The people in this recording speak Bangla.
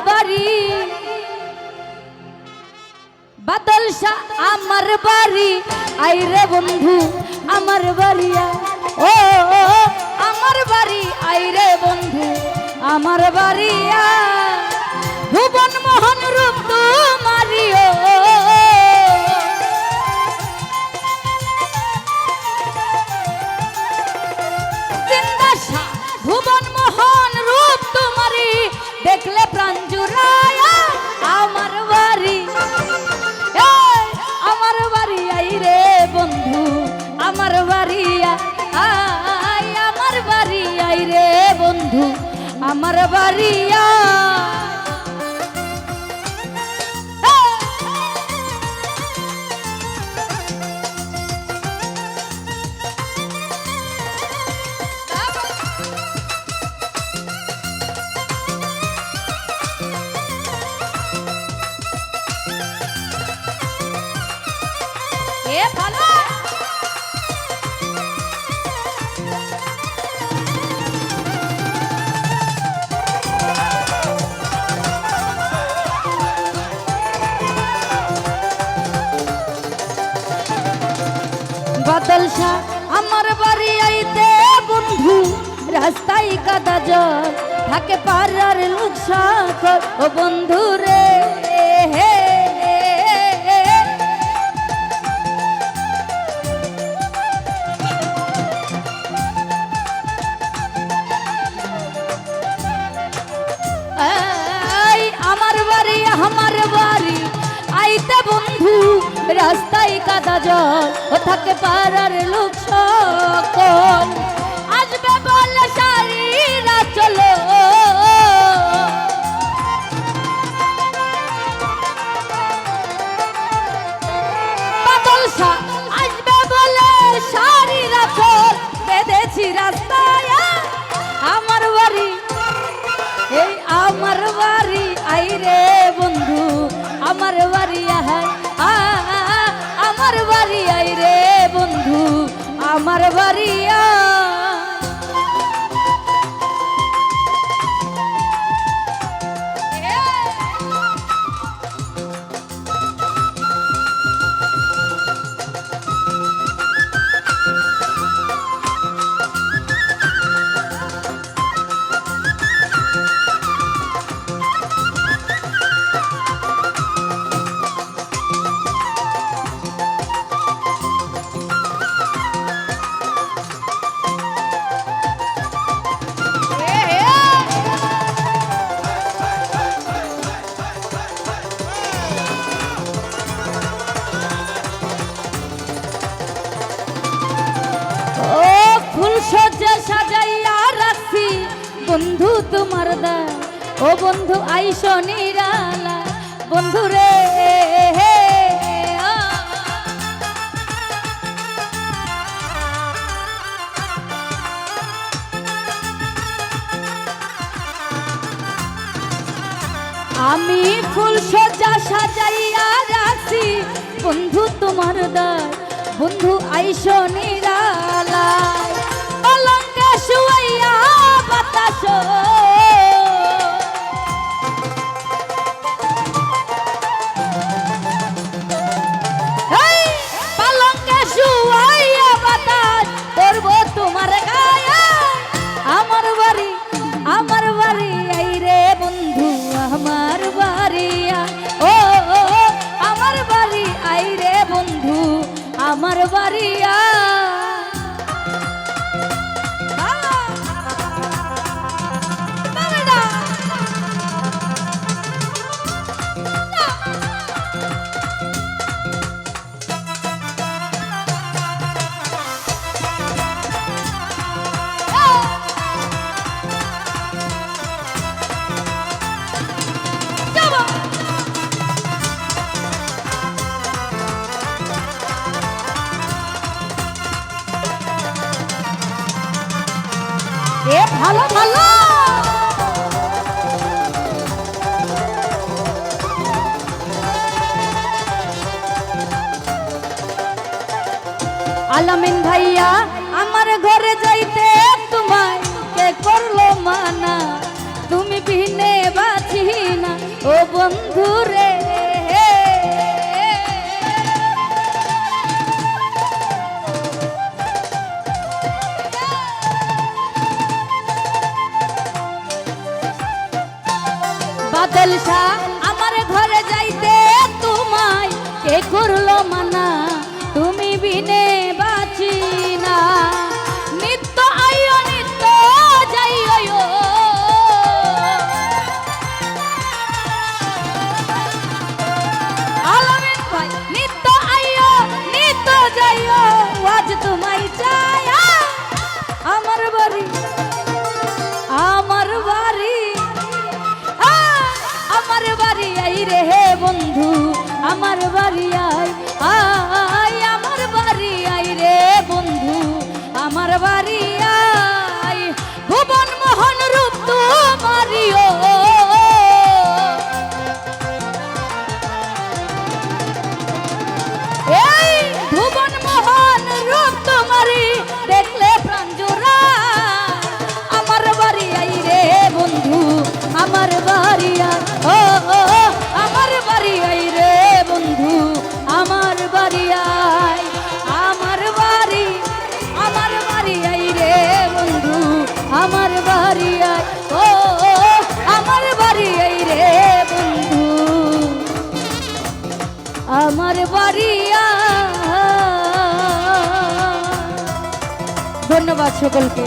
বাড়ি। বাদল শাহ আমার বাড়ি। আইরে বন্ধু আমার বাড়িয়া ও, আমার বাড়ি আইরে বন্ধু আমার বাড়িয়া ভুবন মোহন রূপ আমার বাড়ি আই আমার বাড়ি আই রে বন্ধু আমার বাড়ি ভালো। বাদল আমার বাড়ি আইতে বন্ধু, রাস্তায় কাদা জল, থাকে পাড়ার লোক সাকর ও বন্ধু রে, হে রাস্তায় কাদা জল ও থাকে পাড়ার লোক সকল। আসবে বলে সারিরা চলো। আসবে বলে সারিরা চল। বেঁধেছি রাস্তায় আমার বাড়ি। এই আমার বাড়ি আই রে বন্ধু আমার বাড়ি আহাই আ, আ, আ, আমার বাড়ি আই রে বন্ধু আমার বাড়ি আয়। বন্ধু তোমার দা ও বন্ধু আইসো নিরালা, বন্ধু রে আমি ফুল সজ্জা সাজাইয়া রাখছি, বন্ধু তোমার দায়, বন্ধু আইসো নিরালায়। অলঙ্কা শুয়াইয়া এ আলামিন ভাইয়া, আমার ঘরে যাইতে তোমায় কে করল মানা? তুমি বিনে বাছি না ও বন্ধুরে বাদল শাহ আমার ঘরে যাইতে তোমায় কে করল মানা? তুমি বিনে রে হে বন্ধু আমার বাড়ি আয়। আ ধন্যবাদ সকলকে।